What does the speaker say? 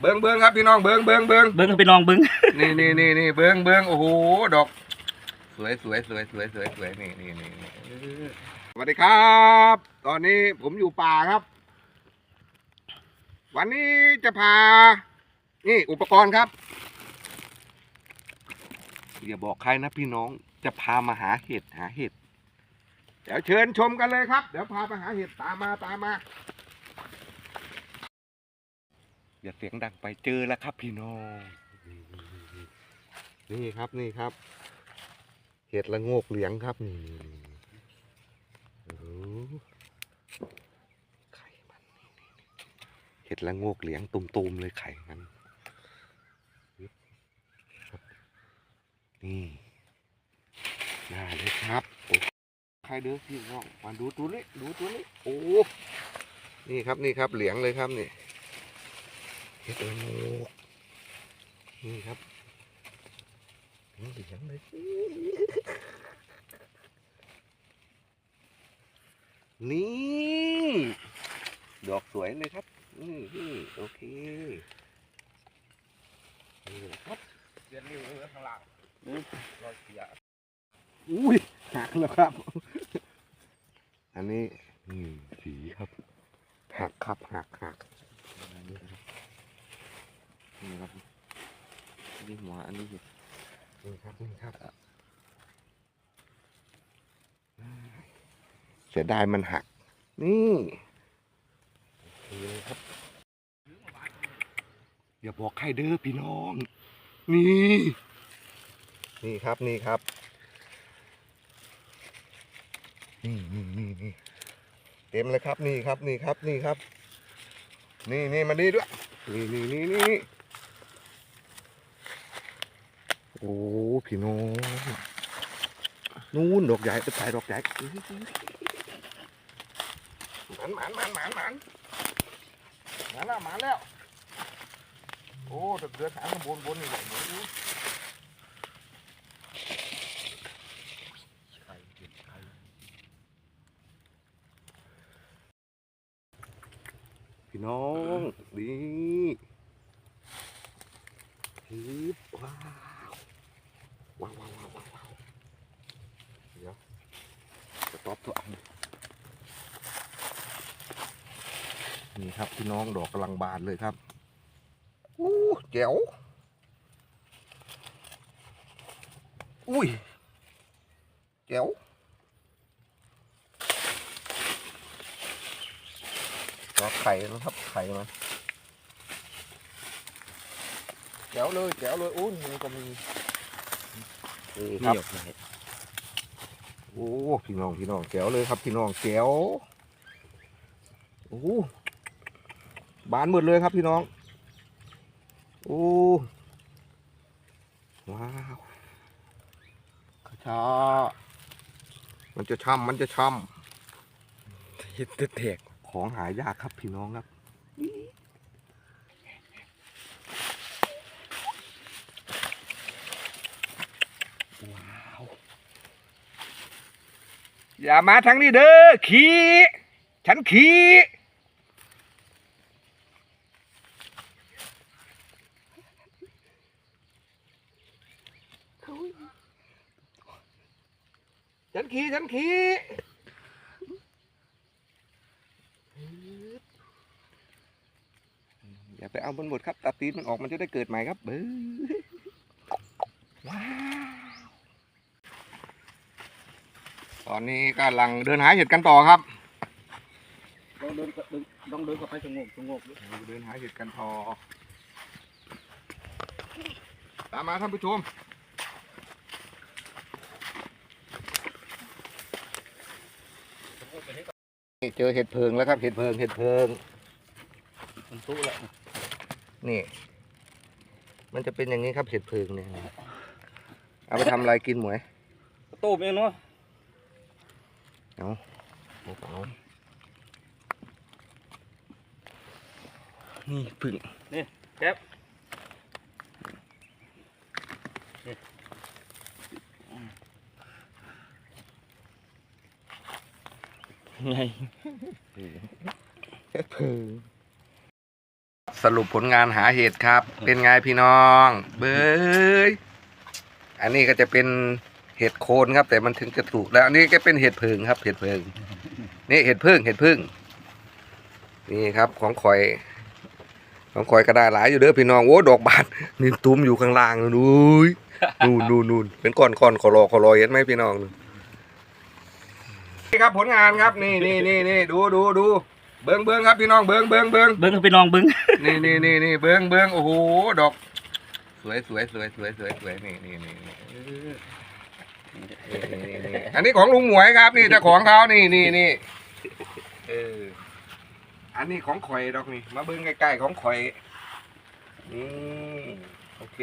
เบิ้งเบิ้งครับพี่น้องเบิ้งเบิ้งเบิ้งเบิ้งไปลองเบิ้งนี่นี่นี่นี่เบิ้งเบิ้งโอ้โหดอก สวยสวยสวยสวยสวยสวยนี่นี่นี่นี่สวัสดีครับ ตอนนี้ผมอยู่ป่าครับ วันนี้จะพา นี่อุปกรณ์ครับอย่าบอกใครนะพี่น้องจะพามาหาเห็ดหาเห็ด เดี๋ยวเชิญชมกันเลยครับ เดี๋ยวพาไปหาเห็ดตามมาตามมา อย่าเสียงดังไปเจอแล้วครับพี่น้อง นี่ครับนี่ครับ เห็ดละโงกเหลียงครับนี่นี่นี่ไข่มันเห็ดละโงกเหลียงตุ่มๆเลยไข่มันนี่น่าเลยครับโอ้ใครเด้อพี่น้องมาดูตัวนี้ดูตัวนี้โอ้นี่ครับนี่ครับเหลียงเลยครับนี่ เห็ดละโงกนี่ครับเหลียงเลยนี่ดอกสวยเลยครับนี่นี่โอเคนี่แหละครับเรียนนิ้วเลยข้างล่างรอยเสียอุ้ยหักแล้วครับ อันนี้นี่สีครับหักครับหักหัก นี่ครับ นี่หัวอันนี้นี่ครับนี่ครับเสียดายมันหัก นี่โอเคเลยครับอย่าบอกใครเด้อพี่น้อง นี่ นี่ครับนี่ครับ นี่นี่นี่นี่เต็มเลยครับนี่ครับนี่ครับนี่ครับ นี่นี่มานี่ด้วย นี่นี่นี่นี่ โอ้พี่น้องนู่นดอกใหญ่ไปถ่ายดอกใหญ่หมันหมันหมันหมันหมันมาแล้วมาแล้ว โอ้เดือดเดือดหางข้างบนบนนี่แหละโอ้ไข่เก็บไข่พี่น้อง นี่ฮึบว้า ว้าวว้าวว้าวว้าวเดี๋ยวจะตอบตัวอันนี่ครับพี่น้องดอกกำลังบานเลยครับอู้แจ๋วอุ้ยแจ๋วดอกไข่นะครับไข่มันแจ๋วเลยแจ๋วเลยอู้นี่ก็มี นี่ครับโอ้พี่น้องพี่น้องแจ๋วเลยครับพี่น้องแจ๋วโอ้บานหมดเลยครับพี่น้องโอ้ว้าวกระชามันจะช่ำมันจะช่เห็ดแตกำของหายากครับพี่น้องครับว้าว อย่ามาทางนี้เด้อขี่ฉันขี่ฉันขี่ฉันขี่อย่าไปเอาบนบดครับตัดตีนมันออกมันจะได้เกิดใหม่ครับเบ้อว้าว ตอนนี้กำลังเดินหาเห็ดกันต่อครับลองเดินลองเดินเข้าไปสงบสงบเดินหาเห็ดกันต่อตามมาท่านผู้ชมนี่เจอเห็ดเพิงแล้วครับ เห็ดเพิงเห็ดเพิงมันสู้แล้วนี่ มันจะเป็นอย่างนี้ครับเห็ดเพิงเนี่ยเอาไปทำอะไรกินหมวยโต้มเองเนาะ เอาเอานี่ผึ่งนี่แป๊บไงเห็ดเพิงสรุปผลงานหาเห็ดครับ เป็นไงพี่น้อง เบ้ยอันนี้ก็จะเป็น เห็ดโคนครับ แต่มันถึงจะถูกแล้ว อันนี้ก็เป็นเห็ดเพิงครับ เห็ดเพิงนี่เห็ดพึ่งเห็ดพึ่งนี่ครับของข่อย ของข่อยก็ได้หลายอยู่เด้อพี่น้องโอ้ดอกบานนี่ตุ้มอยู่ข้างล่างนู่นนู่นนู่นนู่นเป็นก้อนก้อนๆขอรอขอรอเห็นไหมพี่น้องนู่นนี่ครับผลงานครับนี่นี่นี่นี่ดูดูดูเบิ้งเบิ้งครับพี่น้องเบิ้งเบิ้งเบิ้งเบิ้งไปน้องเบิ้งนี่นี่นี่นี่เบิ้งเบิ้งโอ้โหดอก สวยสวยสวยสวยสวยสวยนี่นี่นี่นี่เออนี่นี่นี่ อันนี้ของลุงหมวยครับ นี่เจ้าของเขานี่นี่นี่เอออันนี้ของข่อยดอกนี่มาเบิ้งใกล้ๆของข่อยนี่โอเค